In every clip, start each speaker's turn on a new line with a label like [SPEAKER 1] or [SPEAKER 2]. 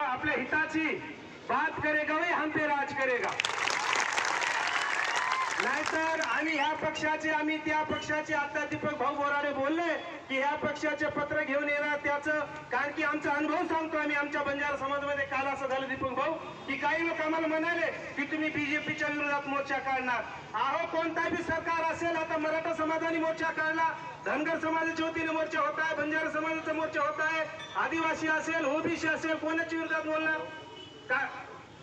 [SPEAKER 1] आपल्या हिताची बात करेगा वही हम पे राज करेगा. नाहीतर आम्ही ह्या पक्षाचे आम्ही त्या पक्षाचे आता दीपक भाऊ बोराडे बोलले की ह्या पक्षाचे पत्र घेऊन येणार त्याचं. कारण की आमचा अनुभव सांगतो आम्ही आमच्या बंजारा समाजामध्ये काल असं झालं दीपक भाऊ की काही लोक आम्हाला म्हणाले की तुम्ही बीजेपीच्या विरोधात मोर्चा काढणार. अहो कोणता बी सरकार असेल आता मराठा समाजाने मोर्चा काढला. धनगर समाजाच्या वतीने मोर्चा होत आहे बंजारा समाजाचा मोर्चा होत आहे. आदिवासी असेल ओबीसी असेल कोणाच्या विरोधात बोलणार? का?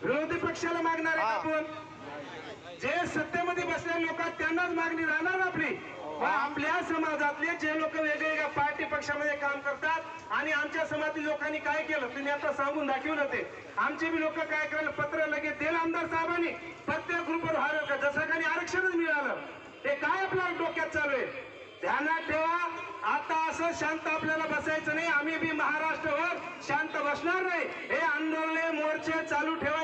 [SPEAKER 1] विरोधी पक्षाला मागणार आहे आपण जे सत्तेमध्ये बसलेले लोक त्यांनाच मागणी राहणार आपली. आपल्या समाजातले जे लोक वेगवेगळ्या पार्टी पक्षामध्ये काम करतात आणि आमच्या समाजातील लोकांनी काय केलं तुम्ही आता सांगून दाखवलं ते. आमचे बी लोक काय करायला पत्र लगेच दिलं आमदार साहेबांनी. प्रत्येक ग्रुपवर हार का जसं काही आरक्षणच मिळालं. ते काय आपल्या डोक्यात चालू आहे? ध्यानात ठेवा. आता असं शांत आपल्याला बसायचं नाही. आम्ही बी महाराष्ट्रवर शांत बसणार नाही. हे आंदोलन मोर्चे चालू ठेवा.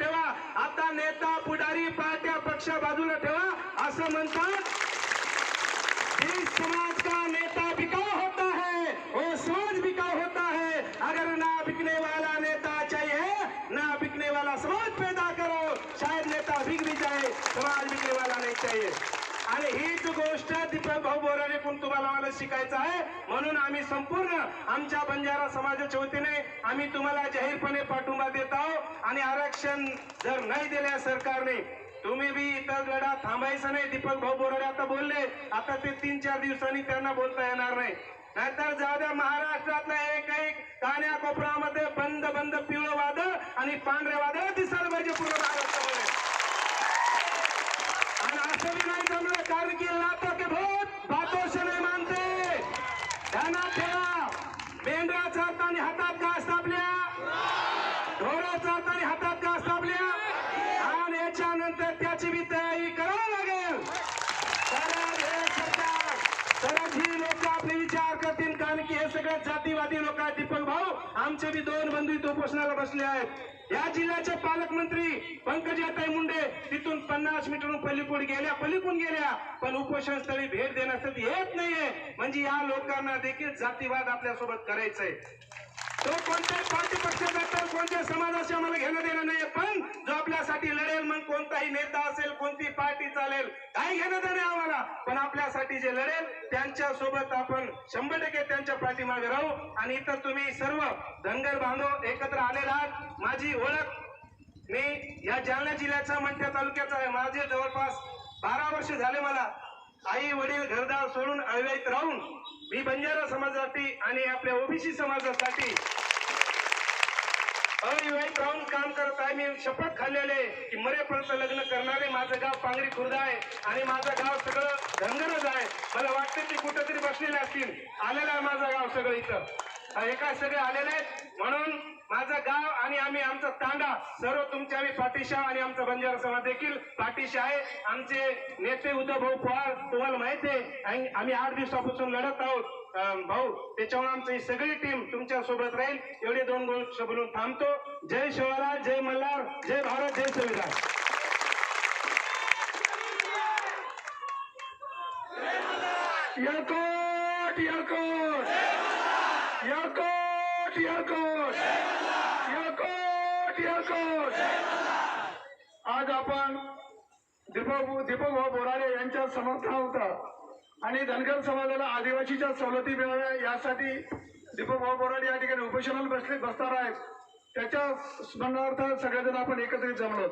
[SPEAKER 1] ठेवा. आता नेता पुढारी पार्ट्या पक्ष बाजूला ठेवा. असं म्हणतात. समाज का नेता बिकाव होता है? वो समाज बिकाव होता है. अगर ना बिकने वाला नेता चाहिए ना बिकने वाला समाज पैदा करो. शायद नेता बिक भी जाए समाज बिकने वाला नहीं चाहिए. आणि हीच गोष्ट दीपक भाऊ बोराडे पण तुम्हाला मला शिकायचं आहे. म्हणून आम्ही संपूर्ण आमच्या बंजारा समाजाच्या वतीने आम्ही तुम्हाला जाहीरपणे पाठिंबा देत आहोत. आणि आरक्षण जर नाही दिल्या सरकारने तुम्ही बी इतर लढा थांबायचं नाही. दीपक भाऊ बोराडे आता बोलले आता ते तीन चार दिवसांनी त्यांना बोलता येणार नाही. नाहीतर जाऊ द्या महाराष्ट्रातला एक एक कान्या कोपरामध्ये बंद बंद पिवळं वादळ आणि पांढरे वादळ दिसायला पाहिजे पूर्ण महाराष्ट्रामध्ये आणि असं बी नाही जमलं कारण की लातो के भूत बातों से नहीं मानते ध्यानात ठेवा. मेंढ्या चालताना हातात का असतं आपल्या ढोरं हातात का असतं आणि याच्यानंतर त्याची बी तयारी करावी लागेल. तरच हे ही लोक आपले विचार करतील कारण की हे सगळे जातीवादी लोक आहेत दीपक भाऊ. आमचे बी दोन बंधू इथं उपोषणाला बसले आहेत. या जिल्ह्याचे पालकमंत्री पंकजाताई मुंडे तिथून पन्नास मीटरहून पलीकूड गेल्या पलीकडून गेल्या पण उपोषण स्थळी भेट देण्यासाठी येत नाहीये. म्हणजे या लोकांना देखील जातीवाद आपल्यासोबत करायचंय. तो कोणत्याही पार्टी पक्षाचा तर कोणत्या समाजाशी आम्हाला घेणं देणं नाहीये पण जो आपल्यासाठी लढेल मग कोणताही नेता असेल कोणती पार्टी चालेल. काही घेणं देणं आम्हाला. पण आपल्यासाठी जे लढेल त्यांच्यासोबत आपण शंभर टक्के त्यांच्या पाठीमागे राहू. आणि इथं तुम्ही सर्व धनगर बांधव एकत्र आलेला आहात. माझी ओळख मी या जालना जिल्ह्याचा मंठ्या तालुक्याचा आहे. माझे जवळपास बारा वर्ष झाले मला आई वडील घरदार सोडून अवैत राहून मी बंजारा समाजासाठी आणि आपल्या ओबीसी समाजासाठी अविवाहित राहून काम करत आहे. मी शपथ खाल्लेले की मरेपर्यंत लग्न करणारे माझं गाव पांगरी खुर्द आहे आणि माझं गाव सगळं धनगरच आहे. मला वाटतं ते कुठंतरी बसलेले असतील. आलेलं आहे माझं गाव सगळं इथं. हे काय सगळे आलेले आहेत? माझं गाव आणि आम्ही आमचा तांडा सर्व तुमच्या आम्ही पाठीशी आणि आमचा बंजारा समाज देखील पाठीशी आहे. आमचे नेते उद्धव भाऊ पवार तुम्हाला माहिती आहे आणि आम्ही आठ दिवसापासून लढत आहोत. भाऊ त्याच्यामुळे आमची सगळी टीम तुमच्यासोबत राहील. एवढे दोन गोष्ट बोलून थांबतो. जय शिवराज जय मल्हार जय भारत जय संविधान.
[SPEAKER 2] यलकोट यलकोट यकोट यकोट यकोट आज आपण दीपक दीपक भाऊ बोराडे यांच्या समर्थनार्थ आणि धनगर समाजाला आदिवासीच्या सवलती मिळाव्या यासाठी दीपक भाऊ बोराडे या ठिकाणी उपोषणाला बसले बसणार आहेत. त्याच्या स्मरणार्थ सगळेजण आपण एकत्रित जमलो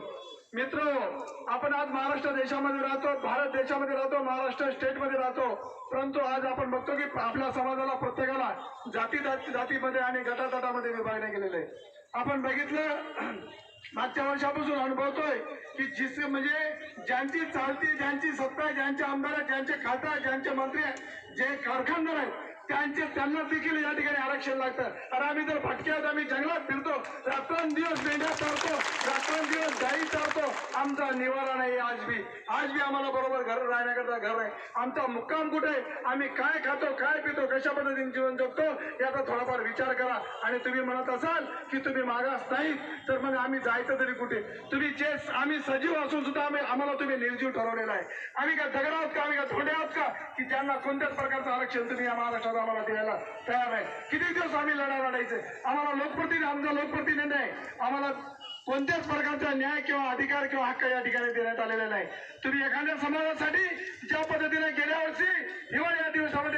[SPEAKER 2] मित्र आपण आज महाराष्ट्र देशामध्ये राहतो भारत देशामध्ये राहतो महाराष्ट्र स्टेटमध्ये राहतो परंतु आज आपण बघतो की आपल्या समाजाला प्रत्येकाला जाती जातीमध्ये आणि गटातटामध्ये विभागले गेलेले आहे. आपण बघितलं मागच्या वर्षापासून अनुभवतोय की जिस म्हणजे ज्यांची चालती ज्यांची सत्ता आहे, ज्यांचे आमदार आहेत ज्यांचे खासदार ज्यांचे मंत्री आहेत जे कारखानदार आहेत त्यांचे त्यांना देखील या ठिकाणी आरक्षण लागतं. अरे आम्ही जर भटक्यात आम्ही जंगलात फिरतो. रात्रंदिवस मेंढ्या चालतो चालतो आमचा निवारा नाही आज बी. आज बी आम्हाला बरोबर घर राहण्याकरता घर आहे आमचा मुक्काम कुठे आहे? आम्ही काय खातो काय पितो कशा पद्धतीने जीवन जगतो याचा थोडाफार विचार करा. आणि तुम्ही म्हणत असाल की तुम्ही मागास नाही तर मग आम्ही जायचं तरी कुठे? तुम्ही जे आम्ही सजीव असून सुद्धा आम्ही आम्हाला तुम्ही निर्जीव ठरवलेला आहे. आम्ही का दगड आहोत का? आम्ही का थोडे आहोत का? की त्यांना कोणत्याच प्रकारचं आरक्षण तुम्ही या महाराष्ट्रात आम्हाला द्यायला तयार नाही. किती दिवस आम्ही लढा लढायचे? आम्हाला लोकप्रतिनिधी आमचा लोकप्रतिनिधी आहे आम्हाला कोणत्याच प्रकारचा न्याय किंवा अधिकार किंवा हक्क या ठिकाणी देण्यात आलेला नाही. तुम्ही एखाद्या समाजासाठी ज्या पद्धतीने गेल्या वर्षी हिवाळी अधिवेशनामध्ये